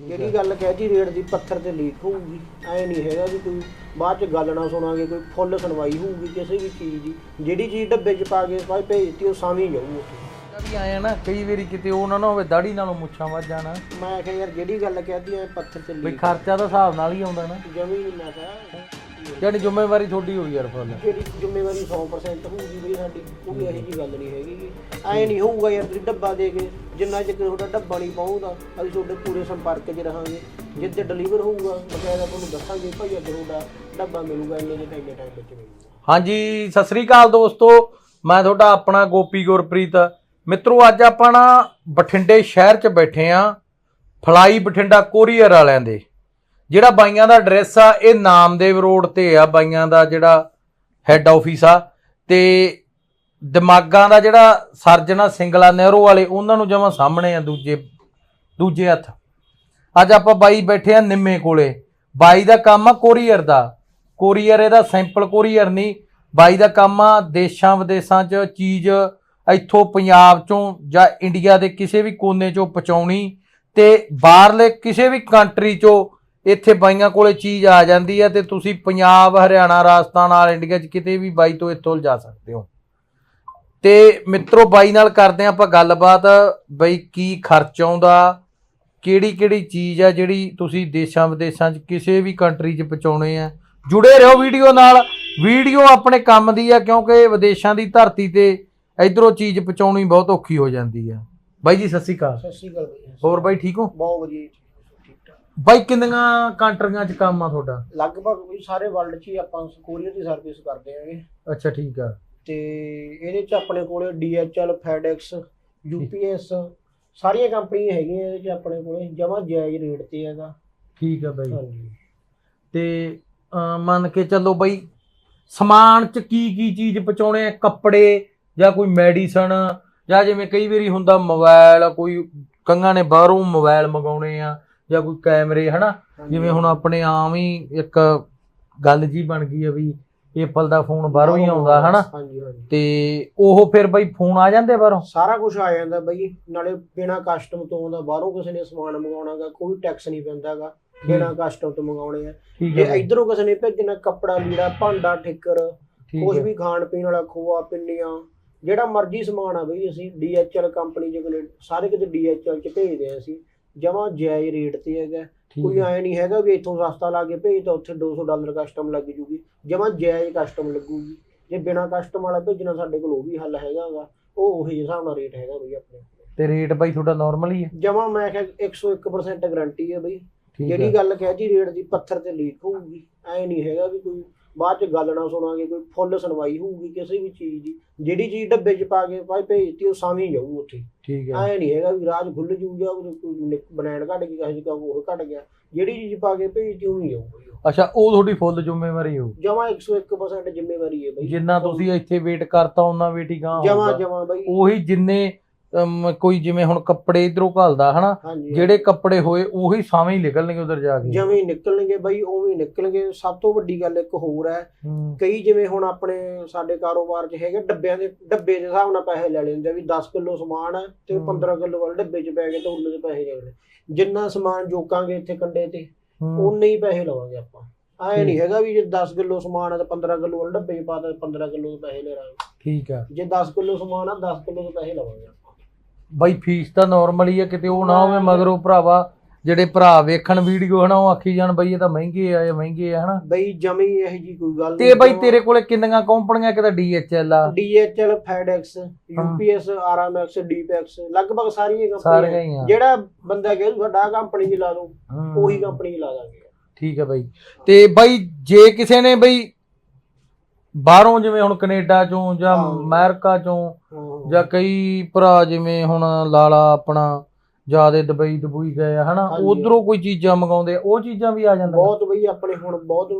ਜਿਹੜੀ ਗੱਲ ਕਹਿ ਜੀ ਰੇਟ ਦੀ ਪੱਥਰ ਤੇ ਲੀਕ ਹੋਊਗੀ ਐ ਨਹੀਂ ਹੈਗਾ ਵੀ ਕੋਈ। ਬਾਅਦ ਚ ਗੱਲ ਨਾ ਸੁਣਾਂਗੇ ਕੋਈ ਫੁੱਲ ਸੁਣਵਾਈ ਹੋਊਗੀ ਕਿਸੇ ਵੀ ਚੀਜ਼ ਦੀ। ਜਿਹੜੀ ਚੀਜ਼ ਡੱਬੇ 'ਚ ਪਾ ਕੇ ਭਾਈ ਭੇਜਤੀ ਉਹ ਸਾਵੇਂ ਜਾਊ ਵੀ ਆਏ ਆ ਨਾ ਕਈ ਵਾਰੀ ਕਿਤੇ ਉਹ ਨਾ ਨਾ ਹੋਵੇ ਦਾੜੀ ਨਾਲੋਂ ਮੁੱਛਾਂ ਵੱਧ ਜਾਣਾ। ਮੈਂ ਕਿਹਾ ਯਾਰ ਜਿਹੜੀ ਗੱਲ ਕਹਿਦੀ ਐ ਪੱਥਰ ਤੇ ਵੀ ਲੀਕ ਖਰਚਾ ਤਾਂ ਹਿਸਾਬ ਨਾਲ ਹੀ ਆਉਂਦਾ ਨਾ। ਜਮੀ ਨਹੀਂ ਮੈਂ ਜਿਹੜੀ ਜ਼ਿੰਮੇਵਾਰੀ ਤੁਹਾਡੀ ਹੋਈ ਯਾਰ ਫੁੱਲ। ਜਿਹੜੀ ਜ਼ਿੰਮੇਵਾਰੀ 100% ਹੋਊਗੀ ਬਈ ਸਾਡੀ ਕੋਈ ਇਹੋ ਜੀ ਗੱਲ ਨਹੀਂ ਹੈਗੀ ਐ ਨਹੀਂ ਹੋਊਗਾ ਯਾਰ ਤੁਸੀਂ ਡੱਬਾ ਦੇ ਕੇ ਜਿੰਨਾ ਚਿਰ ਤੁਹਾਡਾ ਡੱਬਾ ਨਹੀਂ ਪਹੁੰਚਦਾ ਅਸੀਂ ਤੁਹਾਡੇ ਪੂਰੇ ਸੰਪਰਕ 'ਚ ਰਹਾਂਗੇ। ਜਿੱਦੇ ਡਿਲੀਵਰ ਹੋਊਗਾ ਬਕਾਇਦਾ ਤੁਹਾਨੂੰ ਦੱਸਾਂਗੇ ਭਾਈ ਅੱਜ ਤੁਹਾਡਾ ਡੱਬਾ ਮਿਲੂਗਾ ਇੰਨੇ ਦੇ ਇੰਨੇ ਟਾਈਮ ਵਿੱਚ ਮਿਲੂਗਾ। ਹਾਂਜੀ ਸਤਿ ਸ੍ਰੀ ਅਕਾਲ ਦੋਸਤੋ। ਮੈਂ ਤੁਹਾਡਾ ਆਪਣਾ ਗੋਪੀ ਗੁਰਪ੍ਰੀਤ। ਮਿੱਤਰੋ ਅੱਜ ਆਪਾਂ ਨਾ ਬਠਿੰਡੇ ਸ਼ਹਿਰ 'ਚ ਬੈਠੇ ਆ। ਫਲਾਈ ਬਠਿੰਡਾ ਕੋਰੀਅਰ ਵਾਲਿਆਂ ਦੇ। ਜਿਹੜਾ ਬਾਈਆਂ ਦਾ ਐਡਰੈਸ ਆ, ਇਹ ਨਾਮਦੇਵ ਰੋਡ ਤੇ ਆ, ਬਾਈਆਂ ਦਾ ਜਿਹੜਾ ਹੈੱਡ ਆਫਿਸ ਆ। ਤੇ ਦਿਮਾਗਾਂ ਦਾ ਜਿਹੜਾ ਸਰਜਣਾ ਸਿੰਗਲਾ ਨਹਿਰੋ ਵਾਲੇ, ਉਹਨਾਂ ਨੂੰ ਜਮਾ ਸਾਹਮਣੇ ਆ ਦੂਜੇ ਦੂਜੇ ਹੱਥ। ਅੱਜ ਆਪਾਂ ਬਾਈ ਬੈਠੇ ਆ ਨਿੰਮੇ ਕੋਲੇ। ਬਾਈ ਦਾ ਕੰਮ ਆ ਕੋਰੀਅਰ ਦਾ। ਕੋਰੀਅਰ ਇਹਦਾ ਸਿੰਪਲ ਕੋਰੀਅਰ ਨਹੀਂ। ਬਾਈ ਦਾ ਕੰਮ ਆ ਦੇਸ਼ਾਂ ਵਿਦੇਸ਼ਾਂ 'ਚ ਚੀਜ਼ ਇੱਥੋਂ ਪੰਜਾਬ 'ਚੋਂ ਜਾਂ ਇੰਡੀਆ ਦੇ ਕਿਸੇ ਵੀ ਕੋਨੇ 'ਚੋਂ ਪਹੁੰਚਾਉਣੀ ਤੇ ਬਾਹਰਲੇ ਕਿਸੇ ਵੀ ਕੰਟਰੀ 'ਚੋਂ ਇੱਥੇ ਬਾਈਆਂ ਕੋਲੇ ਚੀਜ਼ ਆ ਜਾਂਦੀ ਹੈ ਤੇ ਤੁਸੀਂ ਪੰਜਾਬ ਹਰਿਆਣਾ ਰਾਜਸਥਾਨ ਆਲ ਇੰਡੀਆ 'ਚ ਕਿਤੇ ਵੀ ਬਾਈ ਤੋਂ ਇੱਥੋਂ ਲਿਜਾ ਸਕਦੇ ਹੋ। ਤੇ ਮਿੱਤਰੋ ਬਾਈ ਨਾਲ ਕਰਦੇ ਆਪਾਂ ਗੱਲਬਾਤ ਬਈ ਕੀ ਖਰਚ ਆਉਂਦਾ ਕਿਹੜੀ ਕਿਹੜੀ ਚੀਜ਼ ਆ ਜਿਹੜੀ ਤੁਸੀਂ ਦੇਸ਼ਾਂ ਵਿਦੇਸ਼ਾਂ 'ਚ ਕਿਸੇ ਵੀ ਕੰਟਰੀ 'ਚ ਪਹੁੰਚਾਉਣੇ ਆ। ਜੁੜੇ ਰਹੋ ਵੀਡੀਓ ਨਾਲ। ਵੀਡੀਓ ਆਪਣੇ ਕੰਮ ਦੀ ਆ ਕਿਉਂਕਿ ਵਿਦੇਸ਼ਾਂ ਦੀ ਧਰਤੀ ਤੇ ਇਧਰੋਂ ਚੀਜ਼ ਪਹੁੰਚਾਉਣੀ ਬਹੁਤ ਔਖੀ ਹੋ ਜਾਂਦੀ ਆ। ਬਾਈ ਜੀ ਸਤਿ ਸ਼੍ਰੀ ਅਕਾਲ। ਸਤਿ ਸ਼੍ਰੀ ਅਕਾਲ ਹੋਰ ਬਾਈ ਠੀਕ ਹੋ? ਬਹੁਤ ਵਧੀਆ ਜੀ, ਬਾਈ ਕਿੰਨੀਆਂ ਕੰਟਰੀਆਂ 'ਚ ਕੰਮ ਆ ਤੁਹਾਡਾ? ਲਗਭਗ ਵੀ ਸਾਰੇ ਵਰਲਡ 'ਚ ਹੀ ਆਪਾਂ ਕੋਰੀਅਰ ਦੀ ਸਰਵਿਸ ਕਰਦੇ ਆਂਗੇ ਅੱਛਾ ਠੀਕ ਆ। ਤੇ ਇਹਦੇ 'ਚ ਆਪਣੇ ਕੋਲੇ DHL FedEx UPS ਸਾਰੀਆਂ ਕੰਪਨੀਆਂ ਹੈਗੀਆਂ ਇਹਦੇ 'ਚ ਆਪਣੇ ਕੋਲੇ ਜਮਾ ਜਾਇਜ਼ ਰੇਟ ਤੇ ਹੈਗਾ। ਠੀਕ ਆ ਬਾਈ। ਹਾਂਜੀ। ਤੇ ਅਹ, ਮੰਨ ਕੇ ਚੱਲੋ ਬਈ ਸਮਾਨ ਚ ਕੀ ਕੀ ਚੀਜ਼ ਪਹੁੰਚਾਉਣੇ ਆ? ਕੱਪੜੇ ਜਾਂ ਕੋਈ ਮੈਡੀਸਨ ਜਾਂ ਜਿਵੇਂ ਕਈ ਵਾਰੀ ਹੁੰਦਾ ਮੋਬਾਈਲ ਕੋਈ ਕੰਗਾਂ ਨੇ ਬਾਹਰੋਂ ਮੋਬਾਈਲ ਮੰਗਾਉਣੇ ਆ। ਜਾਂ ਕੋਈ ਕੈਮਰੇ ਹਨਾ? ਜਿਵੇਂ ਹੁਣ ਆਪਣੇ ਆਮ ਹੀ ਇੱਕ ਗੱਲ ਜੀ ਬਣ ਗਈ ਆ ਵੀ ਐਪਲ ਦਾ ਫੋਨ ਬਾਹਰੋਂ ਹੀ ਆਉਂਦਾ ਹਨਾ? ਹਾਂਜੀ ਹਾਂਜੀ। ਤੇ ਉਹ ਫਿਰ ਬਈ ਫੋਨ ਆ ਜਾਂਦੇ ਬਾਹਰੋਂ? ਸਾਰਾ ਕੁਝ ਆ ਜਾਂਦਾ ਬਈ ਨਾਲੇ ਬਿਨਾ ਕਸਟਮ ਤੋਂ ਆਉਂਦਾ ਬਾਹਰੋਂ ਕਿਸੇ ਨੇ ਸਮਾਨ ਮੰਗਾਉਣਾਗਾ ਕੋਈ ਟੈਕਸ ਨਹੀਂ ਪੈਂਦਾਗਾ ਬਿਨਾ ਕਸਟਮ ਤੋਂ ਮੰਗਾਉਣੇ ਆ। ਬਾਈ, ਇਧਰੋਂ ਕਿਸੇ ਨੇ ਭੇਜਣਾ ਕੱਪੜਾ ਲੀੜਾ ਭਾਂਡਾ ਠਿੱਕਰ ਠੀਕ ਕੁਝ ਵੀ ਖਾਣ ਪੀਣ ਵਾਲਾ ਖੋਆ ਪਿੰਨੀਆਂ ਜਿਹੜਾ ਮਰਜ਼ੀ ਸਮਾਨ ਆ ਬਈ ਅਸੀਂ DHL ਕੰਪਨੀ ਕੋਲੇ ਸਾਰੇ ਕਿਤੇ DHL ਚ ਭੇਜਦੇ ਆ ਅਸੀਂ। ਜਮਾ ਜਾਇਜ਼ ਰੇਟ ਤੇ ਹੈਗਾ। ਕੋਈ। ਐ ਨਹੀਂ ਹੈਗਾ ਵੀ ਇੱਥੋਂ ਸਸਤਾ ਲਾ ਕੇ ਭੇਜ ਤਾਂ ਉੱਥੇ 200 ਡਾਲਰ ਕਸਟਮ ਲੱਗ ਜੂਗੀ। ਜਮਾ ਜਾਇਜ਼ ਕਸਟਮ ਲੱਗੂਗੀ। ਜੇ ਬਿਨਾ ਕਸਟਮ ਵਾਲਾ ਭੇਜਣਾ ਸਾਡੇ ਕੋਲ ਉਹ ਵੀ ਹੱਲ ਹੈਗਾਗਾ। ਉਹ ਉਹੀ ਹਿਸਾਬ ਨਾਲ ਰੇਟ ਹੈਗਾ ਬਈ ਆਪਣੇ ਤੇ ਰੇਟ ਬਾਈ ਤੁਹਾਡਾ ਨਾਰਮਲ ਹੀ ਹੈ? ਜਮਾ ਮੈਂ ਕਿਹਾ 101% ਗਾਰੰਟੀ ਹੈ ਬਈ। ਜਿਹੜੀ ਗੱਲ ਕਹਿ ਜੀ ਰੇਟ ਦੀ ਪੱਥਰ ਤੇ ਲੀਕ ਹੋਊਗੀ। ਐ ਨਹੀਂ ਹੈਗਾ ਵੀ ਕੋਈ ਬਾਅਦ ਚ ਗੱਲ ਨਾ ਸੁਣਾਂਗੇ ਕੋਈ ਫੁੱਲ ਸੁਣਵਾਈ ਹੋਊਗੀ ਕਿਸੇ ਵੀ ਚੀਜ਼ ਦੀ ਜਿਹੜੀ ਚੀਜ਼ ਡੱਬੇ 'ਚ ਪਾ ਕੇ ਭਾਈ ਭੇਜਤੀ ਉਹ ਸਾਵੇਂ ਜਾਊ ਉੱਥੇ। ਠੀਕ ਹੈ। ਐ ਨਹੀਂ ਹੈਗਾ ਵੀ ਰਾਜ ਖੁੱਲ ਜੂਗਾ ਕੋਈ ਬਨੈਣ ਘਟ ਗਈ ਕਿਸੇ ਦਾ ਉਹ ਘਟ ਗਿਆ। ਜਿਹੜੀ ਚੀਜ਼ ਪਾ ਕੇ ਭੇਜਤੀ ਉਹ ਹੀ ਜਾਊ ਬਈ ਅੱਛਾ ਉਹ ਤੁਹਾਡੀ ਫੁੱਲ ਜ਼ਿੰਮੇਵਾਰੀ ਹੋ ਜਮਾ 101% ਜ਼ਿੰਮੇਵਾਰੀ ਹੈ ਬਈ ਜਿੰਨਾ ਤੁਸੀਂ ਇੱਥੇ ਵੇਟ ਕਰਤਾ ਉਹਨਾਂ ਵੇਟ ਹੀ ਗਾਂ ਜਮਾ ਜਮਾ ਬਈ ਉਹੀ ਜਿੰਨੇ ਅਮ, ਕੋਈ ਜਿਵੇਂ ਹੁਣ ਕੱਪੜੇ ਇਧਰੋਂ ਘਲਦਾ ਹਨਾ? ਹਾਂਜੀ ਜਿਹੜੇ ਕੱਪੜੇ ਹੋਏ ਉਹੀ ਸਾਵੇਂ ਹੀ ਨਿਕਲਣਗੇ ਉਧਰ ਜਾ ਕੇ। ਜਵੇਂ ਹੀ ਨਿਕਲਣਗੇ ਬਈ ਉਵੇਂ ਹੀ ਨਿਕਲਣਗੇ। ਸਭ ਤੋਂ ਵੱਡੀ ਗੱਲ ਇੱਕ ਹੋਰ ਹੈ ਹੂੰ, ਕਈ ਜਿਵੇਂ ਹੁਣ ਆਪਣੇ ਸਾਡੇ ਕਾਰੋਬਾਰ 'ਚ ਹੈਗੇ ਡੱਬਿਆਂ ਦੇ ਡੱਬੇ ਦੇ ਹਿਸਾਬ ਨਾਲ ਪੈਸੇ ਲੈ ਲੈਂਦੇ ਆ ਵੀ 10 ਕਿਲੋ ਸਮਾਨ ਹੈ ਤੇ ਹਮ। 15 ਕਿਲੋ ਵਾਲੇ ਡੱਬੇ 'ਚ ਪੈ ਗਏ ਤਾਂ ਉਹਨੇ ਦੇ ਪੈਸੇ ਜਾਣੇ ਜਿੰਨਾ ਸਮਾਨ ਜੋਕਾਂਗੇ ਇੱਥੇ ਕੰਡੇ ਤੇ ਹੂੰ, ਉਨੇ ਹੀ ਪੈਸੇ ਲਵਾਂਗੇ ਆਪਾਂ। ਐ। ਨਹੀਂ ਹੈਗਾ ਵੀ ਜੇ 10 ਕਿਲੋ ਸਮਾਨ ਹੈ ਤਾਂ 15 ਕਿਲੋ ਵਾਲੇ ਡੱਬੇ 'ਚ ਪਾ ਤਾਂ 15 ਕਿਲੋ ਦੇ ਪੈਸੇ ਲੈ ਲਾਂਗੇ। ਠੀਕ ਆ। ਜੇ 10 ਕਿਲੋ ਸਮਾਨ ਆ 10 ਕਿਲੋ ਦੇ ਪੈਸੇ ਲਵਾਂਗੇ ਆਪਾਂ। ਬਾਈ ਫੀਸ ਤਾਂ ਨਾਰਮਲ ਹੀ ਆ ਕਿਤੇ ਉਹ ਨਾ ਹੋਵੇ ਮਗਰੋਂ ਭਰਾਵਾ ਜਿਹੜੇ ਭਰਾ ਵੇਖਣ ਵੀਡੀਓ ਹਨਾ ਉਹ ਆਖੀ ਜਾਣ ਬਈ ਇਹ ਤਾਂ ਮਹਿੰਗੇ ਆ ਇਹ ਮਹਿੰਗੇ ਆ ਹਨਾ। ਬਈ ਜਮੀ ਇਹੋ ਜੀ ਕੋਈ ਗੱਲ ਤੇ ਬਾਈ ਤੇਰੇ ਕੋਲੇ ਕਿੰਨੀਆਂ ਕੰਪਨੀਆਂ ਕਿਤੇ DHL ਆ। DHL FedEx UPS RMX DPX ਲਗਭਗ ਸਾਰੀਆਂ ਕੰਪਨੀਆਂ। ਜਿਹੜਾ ਬੰਦਾ ਕਹੇ ਸਾਡਾ ਕੰਪਨੀ 'ਚ ਲਾ ਦੋ ਉਹੀ ਕੰਪਨੀ 'ਚ ਲਾ ਦਾਂਗੇ। ਠੀਕ ਹੈ ਬਾਈ। ਤੇ ਬਾਈ ਜੇ ਕਿਸੇ ਨੇ ਬਈ ਬਾਹਰੋਂ ਜਿਵੇਂ ਹੁਣ ਕੈਨੇਡਾ ਚੋਂ ਜਾਂ। ਅਮਰੀਕਾ ਚੋਂ। ਜਾਂ ਕਈ ਭਰਾ ਜਿਵੇਂ ਹੁਣ ਲਾਲਾ ਆਪਣਾ ਜਿਆਦੇ ਦੁਬਈ ਦੁਬਈ ਗਏ ਹਨਾ। ਉਧਰੋਂ ਕੋਈ ਚੀਜ਼ਾਂ ਮੰਗਾਉਂਦੇ ਆ ਉਹ ਚੀਜ਼ਾਂ ਵੀ ਆ ਜਾਂਦੀਆਂ ਬਹੁਤ ਬਈ ਆਪਣੇ ਹੁਣ ਬਹੁਤ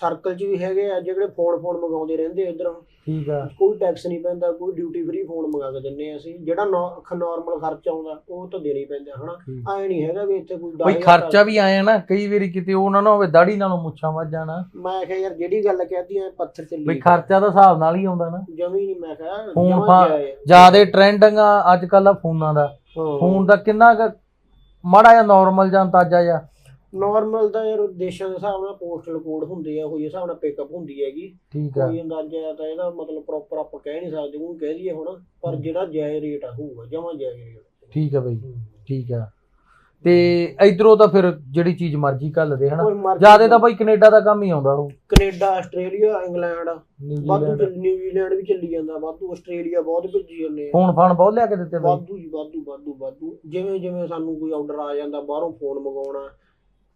ਸਰਕਲ 'ਚ ਵੀ ਹੈਗੇ ਆ ਜਿਹੜੇ ਫੋਨ ਫੋਨ ਮੰਗਾਉਂਦੇ ਰਹਿੰਦੇ ਇਧਰ। ਠੀਕ ਆ। ਕੋਈ ਟੈਕਸ ਨਹੀਂ ਪੈਂਦਾ ਕੋਈ ਡਿਊਟੀ ਫ੍ਰੀ ਫੋਨ ਮੰਗਾ ਕੇ ਦਿੰਨੇ ਆ ਅਸੀਂ। ਜਿਹੜਾ ਨਾਰਮਲ ਖਰਚਾ ਆਉਂਦਾ ਉਹ ਤਾਂ ਦੇਣਾ ਹੀ ਪੈਂਦਾ ਹਨਾ। ਐ ਨਹੀਂ ਹੈਗਾ ਵੀ ਇੱਥੇ ਕੋਈ ਦਸ ਖਰਚਾ ਵੀ ਆਇਆ ਨਾ ਕਈ ਵਾਰੀ ਕਿਤੇ ਉਹ ਨਾ ਨਾ ਹੋਵੇ ਦਾੜੀ ਨਾਲੋਂ ਮੁੱਛਾਂ ਵੱਜ ਜਾਣਾ। ਮੈਂ ਕਿਹਾ ਯਾਰ ਜਿਹੜੀ ਗੱਲ ਕਹਿਦੀ ਐ ਪੱਥਰ ਤੇ ਬਈ ਖਰਚਾ ਤਾਂ ਹਿਸਾਬ ਨਾਲ ਹੀ ਆਉਂਦਾ ਨਾ। ਜਮੀ ਨਹੀਂ ਮੈਂ ਕਿਹਾ ਫੋਨ। ਜਿਆਦੇ ਟ੍ਰੈਂਡਿੰਗ ਆ ਅੱਜ ਕੱਲ ਆ ਫੋਨਾਂ ਦਾ। ਫੋਨ ਦਾ ਕਿੰਨਾ ਮਾੜਾ ਜਿਹਾ ਨਾਰਮਲ ਜਾਂ ਅੰਦਾਜ਼ਾ ਜਾਂ ਨਾਰਮਲ ਤਾਂ ਯਾਰ ਦੇਸ਼ਾਂ ਦੇ ਹਿਸਾਬ ਨਾਲ ਪੋਸਟਲ ਕੋਡ ਹੁੰਦੇ ਆ ਕੋਈ ਹਿਸਾਬ ਨਾਲ ਪਿਕਅਪ ਹੁੰਦੀ ਹੈਗੀ। ਠੀਕ ਆ। ਕੋਈ ਅੰਦਾਜ਼ਾ ਤਾਂ ਇਹਦਾ ਮਤਲਬ ਪ੍ਰੋਪਰ ਆਪਾਂ ਕਹਿ ਨਹੀਂ ਸਕਦੇ ਉਹ ਕਹਿ ਦਈਏ ਹੁਣ ਪਰ ਜਿਹੜਾ ਜਾਇਜ਼ ਰੇਟ ਆ ਹੋਊਗਾ ਜਮਾ ਜਾਇਜ਼ ਰੇਟ ਠੀਕ ਆ ਬਈ ਠੀਕ ਆ। ਤੇ ਇਧਰੋਂ ਤਾਂ ਫਿਰ ਜਿਹੜੀ ਚੀਜ਼ ਮਰਜ਼ੀ ਘੱਲ ਦੇ ਹਨਾ? ਜ਼ਿਆਦਾ ਤਾਂ ਬਈ ਕੈਨੇਡਾ ਦਾ ਕੰਮ ਹੀ ਆਉਂਦਾ ਉਹ। ਕੈਨੇਡਾ ਆਸਟ੍ਰੇਲੀਆ ਇੰਗਲੈਂਡ ਵਾਧੂ ਨਿਊਜ਼ੀਲੈਂਡ ਚੱਲ- ਨਿਊਜ਼ੀਲੈਂਡ ਵੀ ਚੱਲੀ ਜਾਂਦਾ ਵਾਧੂ ਆਸਟ੍ਰੇਲੀਆ ਬਹੁਤ ਭੇਜੀ ਜਾਂਦੇ ਆ। ਫੋਨ ਫਾਨ ਬਹੁਤ ਲਿਆ ਕੇ ਦਿੱਤੇ ਬਈ। ਵਾਧੂ ਜੀ ਵਾਧੂ ਵਾਧੂ ਵਾਧੂ। ਜਿਵੇਂ ਜਿਵੇਂ ਸਾਨੂੰ ਕੋਈ ਆਰਡਰ ਆ ਜਾਂਦਾ ਬਾਹਰੋਂ ਫੋਨ ਮੰਗਵਾਉਣਾ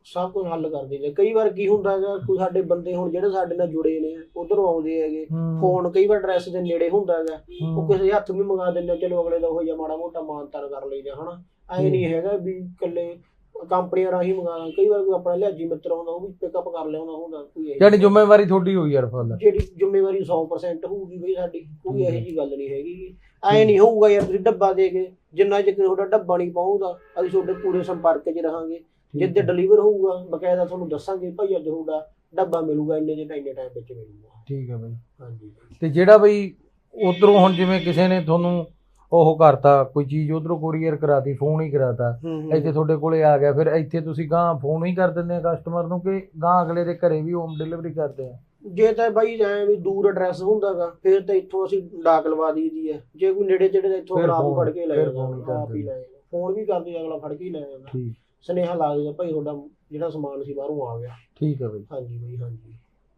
ਸਭ ਕੁਝ ਹੱਲ ਕਰ ਦਿੰਦੇ ਕਈ ਵਾਰ ਕੀ ਹੁੰਦਾ ਹੈਗਾ ਕੋਈ ਸਾਡੇ ਬੰਦੇ ਹੁਣ ਜਿਹੜੇ ਸਾਡੇ ਨਾਲ ਜੁੜੇ ਨੇ ਉਧਰੋਂ ਆਉਂਦੇ ਹੈਗੇ। ਫੋਨ ਕਈ ਵਾਰ ਐਡਰੈਸ ਦੇ ਨੇੜੇ ਹੁੰਦਾ ਹੈਗਾ। ਉਹ ਕਿਸੇ ਹੱਥ ਵੀ ਮੰਗਾ ਦਿੰਦੇ ਚਲੋ ਅਗਲੇ ਦਾ ਉਹ ਜਿਹਾ ਮਾੜਾ ਮੋਟਾ ਮਾਨਤਾਨ ਕਰ ਲਈਦਾ ਹਨਾ। ਐ ਨਹੀਂ ਹੈਗਾ ਵੀ ਇਕੱਲੇ ਕੰਪਨੀਆਂ ਰਾਹੀਂ ਮੰਗਾਣਾ ਕਈ ਵਾਰ ਕੋਈ ਆਪਣਾ ਲਿਆਜੀ ਮਿੱਤਰ ਹੁੰਦਾ ਉਹ ਵੀ ਪਿਕਅਪ ਕਰ ਲਿਆਉਂਦਾ ਹੁੰਦਾ ਕੋਈ ਜਿਹੜੀ ਜ਼ਿੰਮੇਵਾਰੀ ਤੁਹਾਡੀ ਹੋਈ ਯਾਰ ਫੁੱਲ। ਜਿਹੜੀ ਜ਼ਿੰਮੇਵਾਰੀ 100% ਹੋਊਗੀ ਬਈ ਸਾਡੀ ਕੋਈ ਇਹੋ ਜੀ ਗੱਲ ਨਹੀਂ ਹੈਗੀ। ਐ ਨਹੀਂ ਹੋਊਗਾ ਯਾਰ ਤੁਸੀਂ ਡੱਬਾ ਦੇ ਕੇ ਜਿੰਨਾ ਚਿਰ ਤੁਹਾਡਾ ਡੱਬਾ ਨਹੀਂ ਪਹੁੰਚਦਾ ਅਸੀਂ ਤੁਹਾਡੇ ਪੂਰੇ ਸੰਪਰਕ 'ਚ ਰਹਾਂਗੇ। ਜਿੱਦੇ ਡਿਲੀਵਰ ਹੋਊਗਾ ਬਕਾਇਦਾ ਤੁਹਾਨੂੰ ਦੱਸਾਂਗੇ ਭਾਈ ਅੱਜ ਤੁਹਾਡਾ ਡੱਬਾ ਮਿਲੂਗਾ ਇੰਨੇ ਦੇ ਇੰਨੇ ਟਾਈਮ ਵਿੱਚ ਮਿਲੂਗਾ। ਠੀਕ ਆ ਬਈ। ਹਾਂਜੀ। ਤੇ ਜਿਹੜਾ ਬਈ ਉਧਰੋਂ ਹੁਣ ਜਿਵੇਂ ਕਿਸੇ ਨੇ ਤੁਹਾਨੂੰ ਉਹ ਕਰਤਾ ਕੋਈ ਚੀਜ਼ ਉਧਰੋਂ ਕੁਰੀਅਰ ਕਰਾਤੀ ਫੋਨ ਹੀ ਕਰਾਤਾ ਇੱਥੇ ਤੁਹਾਡੇ ਕੋਲੇ ਆ ਗਿਆ ਫਿਰ ਇੱਥੇ ਤੁਸੀਂ ਗਾਂ ਫੋਨ ਹੀ ਕਰ ਦਿੰਦੇ ਆ ਕਸਟਮਰ ਨੂੰ ਕਿ ਗਾਂ ਅਗਲੇ ਦੇ ਘਰੇ ਵੀ ਹੋਮ ਡਿਲੀਵਰੀ ਕਰਦੇ ਆ? ਜੇ ਤਾਂ ਬਾਈ ਐ ਵੀ ਦੂਰ ਐਡਰੈਸ ਹੁੰਦਾਗਾ ਫਿਰ ਤਾਂ ਇੱਥੋਂ ਅਸੀਂ ਡਾਕ ਲਵਾ ਦਈਦੀ ਹੈ। ਜੇ ਕੋਈ ਨੇੜੇ ਤੇੜੇ ਦਾ ਇੱਥੋਂ ਆਪ ਹੀ ਫੜ ਕੇ ਲੈ ਜਾਂਦਾ ਹੀ ਆਪ ਹੀ ਲੈ ਫੋਨ ਵੀ ਕਰਦੇ ਅਗਲਾ ਫੜ ਕੇ ਹੀ ਲੈ ਜਾਂਦਾ। ਠੀਕ। ਸੁਨੇਹਾ ਲਾ ਦਿੰਦਾ ਭਾਈ ਤੁਹਾਡਾ ਜਿਹੜਾ ਸਮਾਨ ਸੀ ਬਾਹਰੋਂ ਆ ਗਿਆ। ਠੀਕ ਆ ਬਈ। ਹਾਂਜੀ ਬਈ ਹਾਂਜੀ।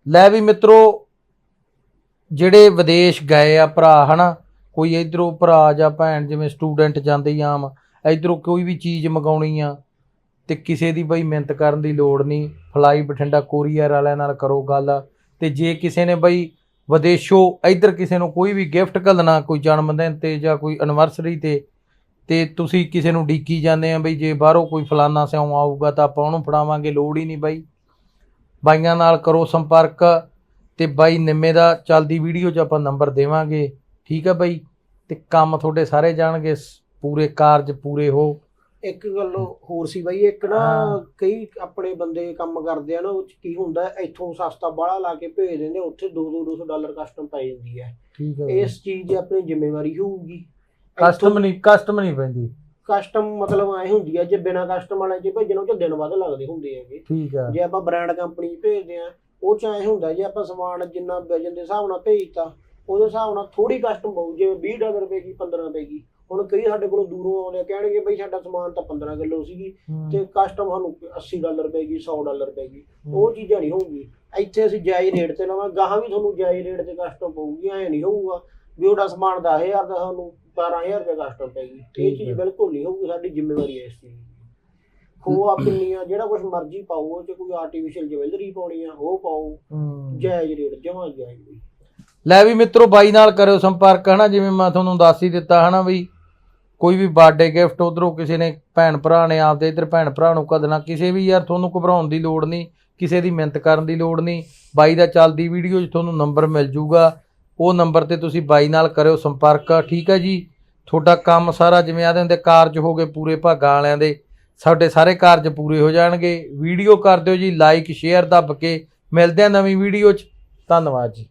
ਲੈ ਵੀ ਮਿੱਤਰੋ ਜਿਹੜੇ ਵਿਦੇਸ਼ ਗਏ ਆ ਭਰਾ ਹਨਾ ਕੋਈ ਇਧਰੋਂ ਭਰਾ ਜਾਂ ਭੈਣ ਜਿਵੇਂ ਸਟੂਡੈਂਟ ਜਾਂਦੇ ਹੀ ਆਮ ਇਧਰੋਂ ਕੋਈ ਵੀ ਚੀਜ਼ ਮੰਗਾਉਣੀ ਆ ਤੇ ਕਿਸੇ ਦੀ ਬਈ ਮਿਹਨਤ ਕਰਨ ਦੀ ਲੋੜ ਨਹੀਂ ਫਲਾਈ ਬਠਿੰਡਾ ਕੋਰੀਅਰ ਵਾਲਿਆਂ ਨਾਲ ਕਰੋ ਗੱਲ ਤੇ ਜੇ ਕਿਸੇ ਨੇ ਬਈ ਵਿਦੇਸ਼ੋਂ ਇਧਰ ਕਿਸੇ ਨੂੰ ਕੋਈ ਵੀ ਗਿਫਟ ਘੱਲਣਾ ਕੋਈ ਜਨਮ ਦਿਨ ਤੇ ਜਾਂ ਕੋਈ ਐਨਵਰਸਰੀ ਤੇ ਤੇ ਤੁਸੀਂ ਕਿਸੇ ਨੂੰ ਡੀਕੀ ਜਾਂਦੇ ਆ ਬਈ ਜੇ ਬਾਹਰੋਂ ਕੋਈ ਫਲਾਨਾ ਸਿਉਂ ਆਊਗਾ ਤਾਂ ਆਪਾਂ ਉਹਨੂੰ ਫੜਾਵਾਂਗੇ ਲੋੜ ਹੀ ਨਹੀਂ ਬਾਈ। ਬਾਈਆਂ ਨਾਲ ਕਰੋ ਸੰਪਰਕ ਤੇ ਬਾਈ ਨਿੰਮੇ ਦਾ ਚੱਲਦੀ ਵੀਡੀਓ 'ਚ ਆਪਾਂ ਨੰਬਰ ਦੇਵਾਂਗੇ। ਠੀਕ ਹੈ ਬਾਈ? ਤੇ ਕੰਮ ਤੁਹਾਡੇ ਸਾਰੇ ਜਾਣਗੇ ਪੂਰੇ ਕਾਰਜ ਪੂਰੇ ਹੋ। ਇੱਕ ਗੱਲ ਹੋਰ ਸੀ ਬਾਈ ਇੱਕ ਨਾ। ਕਈ ਆਪਣੇ ਬੰਦੇ ਕੰਮ ਕਰਦੇ ਆ ਨਾ ਉਹ ਚ ਕੀ ਹੁੰਦਾ ਇੱਥੋਂ ਸਸਤਾ ਬਾਹਲਾ ਲਾ ਕੇ ਭੇਜ ਦਿੰਦੇ ਆ, ਉੱਥੇ 2 200 ਡਾਲਰ ਕਸਟਮ ਪੈ ਜਾਂਦੀ ਹੈ ਠੀਕ ਹੈ ਇਸ ਚੀਜ਼ ਦੀ ਆਪਣੀ ਜ਼ਿੰਮੇਵਾਰੀ ਹੋਊਗੀ। ਕਸਟਮ ਨਹੀਂ ਕਸਟਮ ਨਹੀਂ ਪੈਂਦੀ। ਕਸਟਮ ਮਤਲਬ ਐ ਹੁੰਦੀ ਹੈ ਜੇ ਬਿਨਾ ਕਸਟਮ ਵਾਲੇ ਚ ਭੇਜਣ ਉਹ ਚ ਦਿਨ ਵੱਧ ਲੱਗਦੇ ਹੁੰਦੇ ਹੈਗੇ। ਠੀਕ ਹੈ ਜੇ ਆਪਾਂ ਬ੍ਰਾਂਡ ਕੰਪਨੀ ਭੇਜਦੇ ਆ ਉਹ ਚ ਐ ਹੁੰਦਾ ਜੇ ਆਪਾਂ ਸਮਾਨ ਜਿੰਨਾ ਵਜਨ ਦੇ ਹਿਸਾਬ ਨਾਲ ਭੇਜਤਾ ਉਹਦੇ ਹਿਸਾਬ ਨਾਲ ਥੋੜੀ ਕਸਟਮ ਪਊ ਜਿਵੇਂ 20 ਡਾਲਰ ਪਏਗੀ 15 ਪਏਗੀ ਹੁਣ ਕਈ ਸਾਡੇ ਕੋਲੋਂ ਦੂਰੋਂ ਆਉਂਦੇ ਆ, ਕਹਿਣਗੇ ਬਈ ਸਾਡਾ ਸਮਾਨ ਤਾਂ 15 ਕਿਲੋ ਸੀਗੀ ਤੇ ਕਸਟਮ ਸਾਨੂੰ 80 ਡਾਲਰ ਪਏਗੀ 100 ਡਾਲਰ ਪਏਗੀ ਹਮ, ਉਹ ਚੀਜ਼ਾਂ ਨਹੀਂ ਹੋਊਗੀ। ਇੱਥੇ ਅਸੀਂ ਜਾਇਜ਼ ਰੇਟ ਤੇ ਲਵਾਂ ਗਾਹਾਂ ਵੀ ਤੁਹਾਨੂੰ ਜਾਇਜ਼ ਰੇਟ ਤੇ ਕਸਟਮ ਪਊਗੀ ਐ ਨਹੀਂ ਹੋਊਗਾ ਵੀ ਉਹਦਾ ਸਮਾਨ 10000 ਦਾ ਸਾਨੂੰ 12000 ਰੁਪਏ ਕਸਟਮ ਪਏਗੀ ਠੀਕ ਇਹ ਚੀਜ਼ ਹੈ। ਬਿਲਕੁਲ ਨਹੀਂ ਹੋਊਗੀ ਸਾਡੀ ਜ਼ਿੰਮੇਵਾਰੀ ਹੈ ਇਸ ਚੀਜ਼ ਦੀ। ਖੋਆ ਪਿੰਨੀਆਂ ਜਿਹੜਾ ਕੁਝ ਮਰਜ਼ੀ ਪਾਓ ਉਹ ਚ ਕੋਈ ਆਰਟੀਫੀਸ਼ੀਅਲ ਜਵੈਲਰੀ ਪਾਉਣੀ ਆ ਉਹ ਪਾਓ। ਹਮ। ਜਾਇਜ਼ ਰੇਟ ਜਮਾ ਜਾਇਜ਼ ਬਈ। ਲੈ ਵੀ ਮਿੱਤਰੋ ਬਾਈ ਨਾਲ ਕਰਿਓ ਸੰਪਰਕ ਹਨਾ? ਜਿਵੇਂ ਮੈਂ ਤੁਹਾਨੂੰ ਦੱਸ ਹੀ ਦਿੱਤਾ ਹਨਾ ਵੀ ਕੋਈ ਵੀ ਬਰਥਡੇ ਗਿਫਟ ਉਧਰੋਂ ਕਿਸੇ ਨੇ ਭੈਣ ਭਰਾ ਨੇ ਆਪਦੇ ਇਧਰ ਭੈਣ ਭਰਾ ਨੂੰ ਕਦਣਾ ਕਿਸੇ ਵੀ ਯਾਰ ਤੁਹਾਨੂੰ ਘਬਰਾਉਣ ਦੀ ਲੋੜ ਨਹੀਂ ਕਿਸੇ ਦੀ ਮਿਹਨਤ ਕਰਨ ਦੀ ਲੋੜ ਨਹੀਂ। ਬਾਈ ਦਾ ਚੱਲਦੀ ਵੀਡੀਓ 'ਚ ਤੁਹਾਨੂੰ ਨੰਬਰ ਮਿਲ ਜੂਗਾ। ਉਹ ਨੰਬਰ ਤੇ ਤੁਸੀਂ ਬਾਈ ਨਾਲ ਕਰਿਓ ਸੰਪਰਕ, ਠੀਕ ਹੈ ਜੀ? ਤੁਹਾਡਾ ਕੰਮ ਸਾਰਾ ਜਿਵੇਂ ਆਦੇ ਹੁੰਦੇ ਕਾਰਜ ਹੋ ਗਏ ਪੂਰੇ ਭਾਗਾਂ ਵਾਲਿਆਂ ਦੇ, ਸਾਡੇ ਸਾਰੇ ਕਾਰਜ ਪੂਰੇ ਹੋ ਜਾਣਗੇ। ਵੀਡੀਓ ਕਰ ਦਿਓ ਜੀ ਲਾਈਕ ਸ਼ੇਅਰ ਦੱਬ ਕੇ। ਮਿਲਦੇ ਆ ਨਵੀਂ ਵੀਡੀਓ 'ਚ। ਧੰਨਵਾਦ ਜੀ।